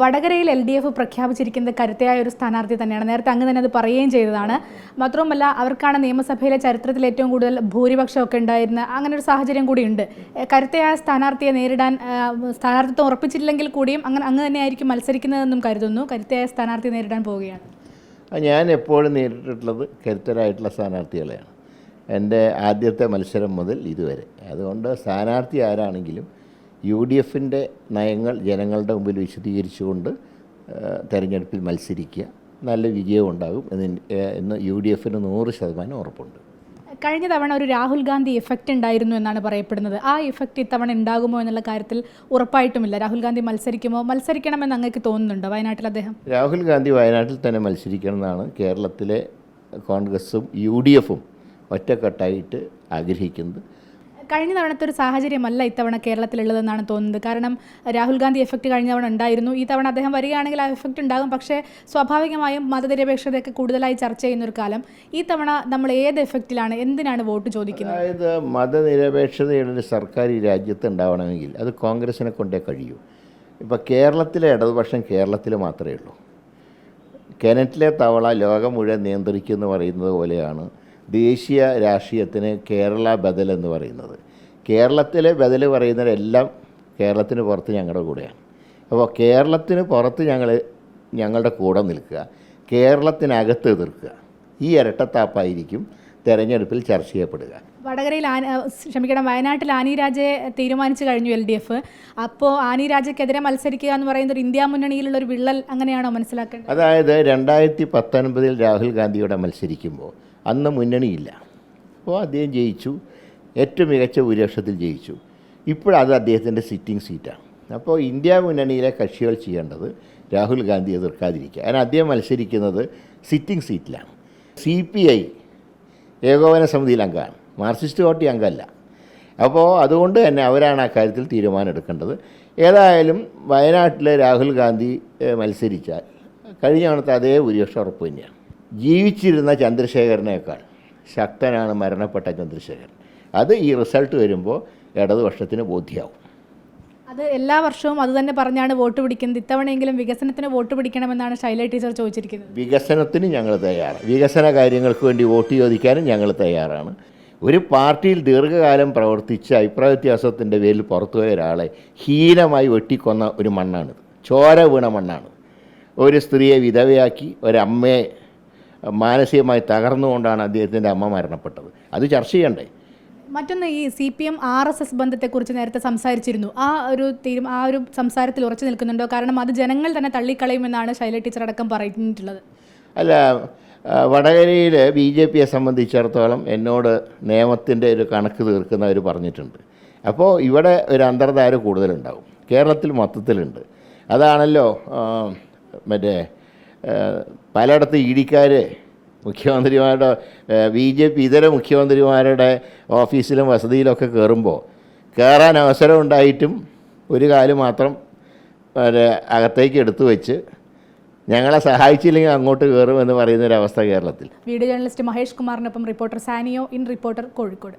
വടകരയിൽ L D F പ്രഖ്യാപിച്ചിരിക്കുന്നത് കരുത്തയായ ഒരു സ്ഥാനാർത്ഥി തന്നെയാണ്. നേരത്തെ അങ്ങ് തന്നെ അത് പറയുകയും ചെയ്തതാണ്. മാത്രവുമല്ല അവർക്കാണ് നിയമസഭയിലെ ചരിത്രത്തിൽ ഏറ്റവും കൂടുതൽ ഭൂരിപക്ഷമൊക്കെ ഉണ്ടായിരുന്ന അങ്ങനെ ഒരു സാഹചര്യം കൂടിയുണ്ട് കരുത്തയായ സ്ഥാനാർത്ഥിയെ നേരിടാൻ സ്ഥാനാർത്ഥിത്വം ഉറപ്പിച്ചില്ലെങ്കിൽ കൂടിയും അങ്ങനെ അങ്ങ് തന്നെയായിരിക്കും മത്സരിക്കുന്നതെന്നും കരുതുന്നു. കരുത്തയായ സ്ഥാനാർത്ഥിയെ നേരിടാൻ പോവുകയാണ്. ഞാൻ എപ്പോഴും നേരിട്ടിട്ടുള്ളത് കരുത്തരായിട്ടുള്ള സ്ഥാനാർത്ഥികളെയാണ്. എന്റെ ആദ്യത്തെ മത്സരം മുതൽ ഇതുവരെ. അതുകൊണ്ട് സ്ഥാനാർത്ഥി ആരാണെങ്കിലും യു ഡി എഫിന്റെ നയങ്ങൾ ജനങ്ങളുടെ മുമ്പിൽ വിശദീകരിച്ചുകൊണ്ട് തെരഞ്ഞെടുപ്പിൽ മത്സരിക്കുക നല്ല വിജയം ഉണ്ടാകും എന്ന് യു ഡി എഫിന് നൂറ് ശതമാനം ഉറപ്പുണ്ട്. കഴിഞ്ഞ തവണ ഒരു രാഹുൽ ഗാന്ധി ഇഫക്റ്റ് ഉണ്ടായിരുന്നു എന്നാണ് പറയപ്പെടുന്നത്. ആ ഇഫക്റ്റ് ഇത്തവണ ഉണ്ടാകുമോ എന്നുള്ള കാര്യത്തിൽ ഉറപ്പായിട്ടുമില്ല. രാഹുൽ ഗാന്ധി മത്സരിക്കുമോ? മത്സരിക്കണമെന്ന് അങ്ങേക്ക് തോന്നുന്നുണ്ടോ വയനാട്ടിൽ അദ്ദേഹം? രാഹുൽ ഗാന്ധി വയനാട്ടിൽ തന്നെ മത്സരിക്കണമെന്നാണ് കേരളത്തിലെ കോൺഗ്രസും യു ഡി എഫും ഒറ്റക്കെട്ടായിട്ട് ആഗ്രഹിക്കുന്നത്. കഴിഞ്ഞ തവണത്തെ ഒരു സാഹചര്യമല്ല ഇത്തവണ കേരളത്തിലുള്ളതെന്നാണ് തോന്നുന്നത്. കാരണം രാഹുൽ ഗാന്ധി എഫക്റ്റ് കഴിഞ്ഞ തവണ ഉണ്ടായിരുന്നു. ഈ തവണ അദ്ദേഹം വരികയാണെങ്കിൽ ആ എഫക്റ്റ് ഉണ്ടാകും. പക്ഷേ സ്വാഭാവികമായും മതനിരപേക്ഷതയൊക്കെ കൂടുതലായി ചർച്ച ചെയ്യുന്ന ഒരു കാലം. ഈ തവണ നമ്മൾ ഏത് എഫക്റ്റിലാണ് എന്തിനാണ് വോട്ട് ചോദിക്കുന്നത്? അതായത് മതനിരപേക്ഷതയുടെ ഒരു സർക്കാർ ഈ രാജ്യത്ത് ഉണ്ടാവണമെങ്കിൽ അത് കോൺഗ്രസിനെ കൊണ്ടേ കഴിയൂ. ഇപ്പോൾ കേരളത്തിലെ ഇടതുപക്ഷം കേരളത്തിൽ മാത്രമേ ഉള്ളൂ. കിണറ്റിലെ തവള ലോകം മുഴുവൻ നിയന്ത്രിക്കുമെന്ന് പറയുന്നത് പോലെയാണ് ദേശീയ രാഷ്ട്രീയത്തിന് കേരള ബദൽ എന്ന് പറയുന്നത്. കേരളത്തിലെ ബദൽ പറയുന്നവരെല്ലാം കേരളത്തിന് പുറത്ത് ഞങ്ങളുടെ കൂടെയാണ്. അപ്പോൾ കേരളത്തിന് പുറത്ത് ഞങ്ങൾ ഞങ്ങളുടെ കൂടെ നിൽക്കുക. കേരളത്തിനകത്ത് എതിർക്കുക. ഈ ഇരട്ടത്താപ്പായിരിക്കും തെരഞ്ഞെടുപ്പിൽ ചർച്ച ചെയ്യപ്പെടുക. വടകരയിൽ ആന ക്ഷമിക്കണം വയനാട്ടിൽ ആനി രാജയെ തീരുമാനിച്ചു കഴിഞ്ഞു എൽ ഡി എഫ്. അപ്പോൾ ആനി രാജയ്ക്കെതിരെ മത്സരിക്കുക എന്ന് പറയുന്നത് ഒരു ഇന്ത്യ മുന്നണിയിലുള്ള ഒരു വിള്ളൽ അങ്ങനെയാണോ മനസ്സിലാക്കേണ്ടത്? അതായത് രണ്ടായിരത്തി പത്തൊൻപതിൽ രാഹുൽ ഗാന്ധിയോടെ മത്സരിക്കുമ്പോൾ അന്ന് മുന്നണിയില്ല. അപ്പോൾ അദ്ദേഹം ജയിച്ചു. ഏറ്റവും മികച്ച ഭൂരിപക്ഷത്തിൽ ജയിച്ചു. ഇപ്പോഴത് അദ്ദേഹത്തിന്റെ സിറ്റിംഗ് സീറ്റാണ് അപ്പോൾ ഇന്ത്യ മുന്നണിയിലെ കക്ഷികൾ ചെയ്യേണ്ടത് രാഹുൽ ഗാന്ധി എതിർക്കാതിരിക്കുക. കാരണം അദ്ദേഹം മത്സരിക്കുന്നത് സിറ്റിംഗ് സീറ്റിലാണ് സി പി ഐ ഏകോപന സമിതിയിൽ അംഗമാണ്. മാർക്സിസ്റ്റ് പാർട്ടി അംഗമല്ല. അപ്പോൾ അതുകൊണ്ട് തന്നെ അവരാണ് ആ കാര്യത്തിൽ തീരുമാനം എടുക്കേണ്ടത്. ഏതായാലും വയനാട്ടിൽ രാഹുൽ ഗാന്ധി മത്സരിച്ചാൽ കഴിഞ്ഞ തവണത്തെ അതേ ഭൂരിപക്ഷം ഉറപ്പ് തന്നെയാണ്. ജീവിച്ചിരുന്ന ചന്ദ്രശേഖരനേക്കാൾ ശക്തനാണ് മരണപ്പെട്ട ചന്ദ്രശേഖരൻ. അത് ഈ റിസൾട്ട് വരുമ്പോൾ ഇടതുപക്ഷത്തിന് ബോധ്യമാവും അത് എല്ലാ വർഷവും അത് തന്നെ പറഞ്ഞാണ് വോട്ട് പിടിക്കുന്നത്. ഇത്തവണയെങ്കിലും വികസനത്തിന് വോട്ട് പിടിക്കണമെന്നാണ് ശൈല ടീച്ചർ ചോദിച്ചിരിക്കുന്നത്. വികസനത്തിന് ഞങ്ങൾ തയ്യാറാണ്. വികസന കാര്യങ്ങൾക്ക് വേണ്ടി വോട്ട് ചോദിക്കാനും ഞങ്ങൾ തയ്യാറാണ്. ഒരു പാർട്ടിയിൽ ദീർഘകാലം പ്രവർത്തിച്ച് അഭിപ്രായ വ്യത്യാസത്തിന്റെ പേരിൽ പുറത്തുപോയ ഒരാളെ ഹീനമായി വെട്ടിക്കൊന്ന ഒരു മണ്ണാണിത്. ചോര വീണ മണ്ണാണ്. ഒരു സ്ത്രീയെ വിധവയാക്കി ഒരമ്മയെ മാനസികമായി തകർന്നുകൊണ്ടാണ് അദ്ദേഹത്തിന്റെ അമ്മ മരണപ്പെട്ടത്. അത് ചർച്ച ചെയ്യണ്ടേ? മറ്റൊന്ന് ഈ C P M R S S ബന്ധത്തെക്കുറിച്ച് നേരത്തെ സംസാരിച്ചിരുന്നു. ആ ഒരു തീരും ആ ഒരു സംസാരത്തിൽ ഉറച്ചു നിൽക്കുന്നുണ്ടോ? കാരണം അത് ജനങ്ങൾ തന്നെ തള്ളിക്കളയുമെന്നാണ് ശൈല ടീച്ചർ അടക്കം പറഞ്ഞിട്ടുള്ളത്. അല്ല വടകരയിൽ ബി ജെ പിയെ സംബന്ധിച്ചിടത്തോളം എന്നോട് നിയമത്തിന്റെ ഒരു കണക്ക് തീർക്കുന്നവർ പറഞ്ഞിട്ടുണ്ട്. അപ്പോൾ ഇവിടെ ഒരു അന്തർധാര കൂടുതലുണ്ടാവും. കേരളത്തിൽ മൊത്തത്തിലുണ്ട്. അതാണല്ലോ മറ്റേ പലയിടത്ത് ഇടിക്കാർ മുഖ്യമന്ത്രിമാരുടെ ബി ജെ പി ഇതര മുഖ്യമന്ത്രിമാരുടെ ഓഫീസിലും വസതിയിലൊക്കെ കയറുമ്പോൾ കയറാൻ അവസരം ഉണ്ടായിട്ടും ഒരു കാൽ മാത്രം അകത്തേക്ക് എടുത്തു വെച്ച് ഞങ്ങളെ സഹായിച്ചില്ലെങ്കിൽ അങ്ങോട്ട് കയറും എന്ന് പറയുന്ന ഒരു അവസ്ഥ കേരളത്തിൽ. Video journalist Mahesh കുമാറിനൊപ്പം reporter Saniyo in reporter Kozhikode.